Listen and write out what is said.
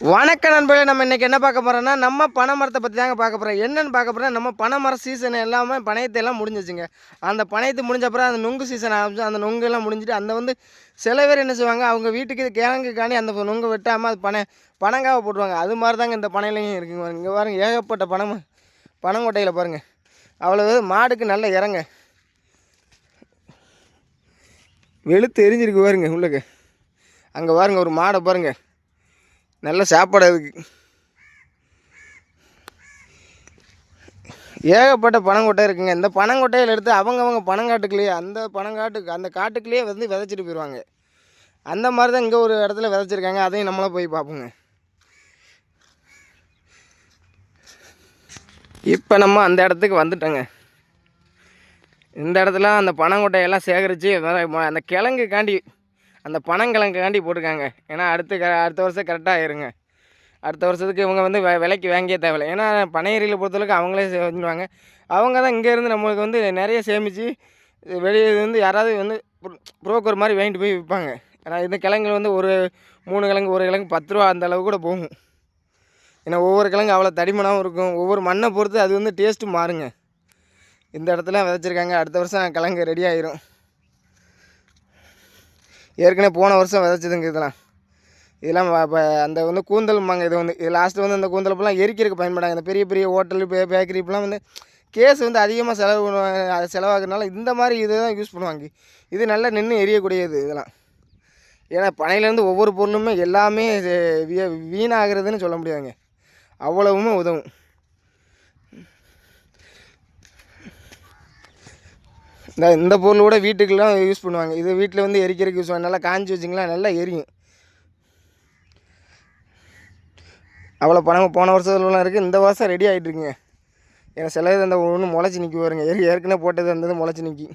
வணக்க நண்பர்களே நம்ம இன்றைக்கி என்ன பார்க்க போகிறோம்னா நம்ம பனை மரத்தை பற்றி தாங்க பார்க்க போகிறோம் என்னென்னு பார்க்க போகிறோம் நம்ம பனை மரம் சீசன் எல்லாமே பனையத்தை எல்லாம் முடிஞ்சிச்சுங்க. அந்த பனையத்து முடிஞ்ச அப்புறம் அந்த நுங்கு சீசன் ஆரம்பிச்சு அந்த நுங்கு எல்லாம் முடிஞ்சிட்டு அந்த வந்து சில பேர் என்ன செய்வாங்க அவங்க வீட்டுக்கு கிழங்குக்காண்டி அந்த நுங்கு வெட்டாமல் அது பனை பனங்காவை போட்டுருவாங்க. அது மாதிரி தாங்க இந்த பனையிலையும் இருக்குங்க பாருங்க. இங்கே பாருங்கள் ஏகப்பட்ட பனம் பனங்கொட்டையில் பாருங்கள் அவ்வளோ மாடுக்கு நல்ல இறங்க. வெளுத்து எரிஞ்சிருக்கு பாருங்க உள்ளுக்கு. அங்கே பாருங்க ஒரு மாடை பாருங்கள் நல்ல சாப்பாடு அதுக்கு. ஏகப்பட்ட பனங்கொட்டை இருக்குங்க. இந்த பனங்கொட்டையில் எடுத்து அவங்கவங்க பனங்காட்டுக்குள்ளேயே அந்த பனங்காட்டுக்கு அந்த காட்டுக்குள்ளேயே வந்து விதைச்சிட்டு போயிடுவாங்க அந்த மாதிரி தான் இங்கே ஒரு இடத்துல விதைச்சிருக்காங்க. அதையும் நம்மளாக போய் பார்ப்போங்க. இப்போ நம்ம அந்த இடத்துக்கு வந்துட்டோங்க. இந்த இடத்துல அந்த பனங்கொட்டையெல்லாம் சேகரித்து அந்த கிழங்குக்காண்டி அந்த பனங்கிழங்குக்காண்டி போட்டிருக்காங்க. ஏன்னா அடுத்த க அடுத்த வருஷம் கரெக்டாக ஆயிருங்க. அடுத்த வருஷத்துக்கு இவங்க வந்து வ விலைக்கு வாங்கியே தேவையில்லை. ஏன்னா பனையரியில் பொறுத்தளவுக்கு அவங்களே செஞ்சுருவாங்க. அவங்க தான் இங்கேருந்து நம்மளுக்கு வந்து நிறைய சேமித்து வெளியே வந்து யாராவது வந்து புரோக்கர் மாதிரி வாங்கிட்டு போய் விற்பாங்க. ஏன்னா இந்த கிழங்குல வந்து ஒரு மூணு கிழங்கு ஒரு கிழங்கு பத்து ரூபா அந்த அளவு கூட போகும். ஏன்னா ஒவ்வொரு கிழங்கு அவ்வளோ தடிமனாகவும் இருக்கும். ஒவ்வொரு மண்ணை பொறுத்து அது வந்து டேஸ்ட்டு மாறுங்க. இந்த இடத்துல விதைச்சிருக்காங்க. அடுத்த வருஷம் கிழங்கு ரெடி ஆயிரும். ஏற்கனவே போன வருஷம் விதைச்சதுங்க இதெல்லாம். இதெல்லாம் இப்போ அந்த வந்து கூந்தல்மாங்க இது வந்து இது லாஸ்ட்டு வந்து அந்த கூந்தலப்பெல்லாம் எரிக்கிறதுக்கு பயன்படாங்க இந்த பெரிய பெரிய ஹோட்டல் பே பேக்கரி இப்பெல்லாம் வந்து கேஸ் வந்து அதிகமாக செலவு பண்ணுவாங்க செலவாகிறதுனால இந்த மாதிரி இதை தான் யூஸ் பண்ணுவாங்க. இது நல்லா நின்று எரியக்கூடியது இதெல்லாம். ஏன்னா பனையிலேருந்து ஒவ்வொரு பொருளுமே எல்லாமே வீணாகிறதுன்னு சொல்ல முடியாதுங்க. அவ்வளவுமே உதவும். இந்த இந்த பொருள் கூட வீட்டுக்கெல்லாம் யூஸ் பண்ணுவாங்க. இது வீட்டில் வந்து எரிக்கிறதுக்கு யூஸ் பண்ணுவாங்க. நல்லா காஞ்சி வச்சிங்களா நல்லா எரியும். அவ்வளோ பணம் போன வருஷத்துலலாம் இருக்குது இந்த வருஷம் ரெடி ஆகிட்டு இருக்குங்க. ஏன்னா சில இது அந்த ஒன்று முளைச்சி நிற்கி வருங்க ஏற்கனவே போட்டது அந்த முளைச்சி நிற்கி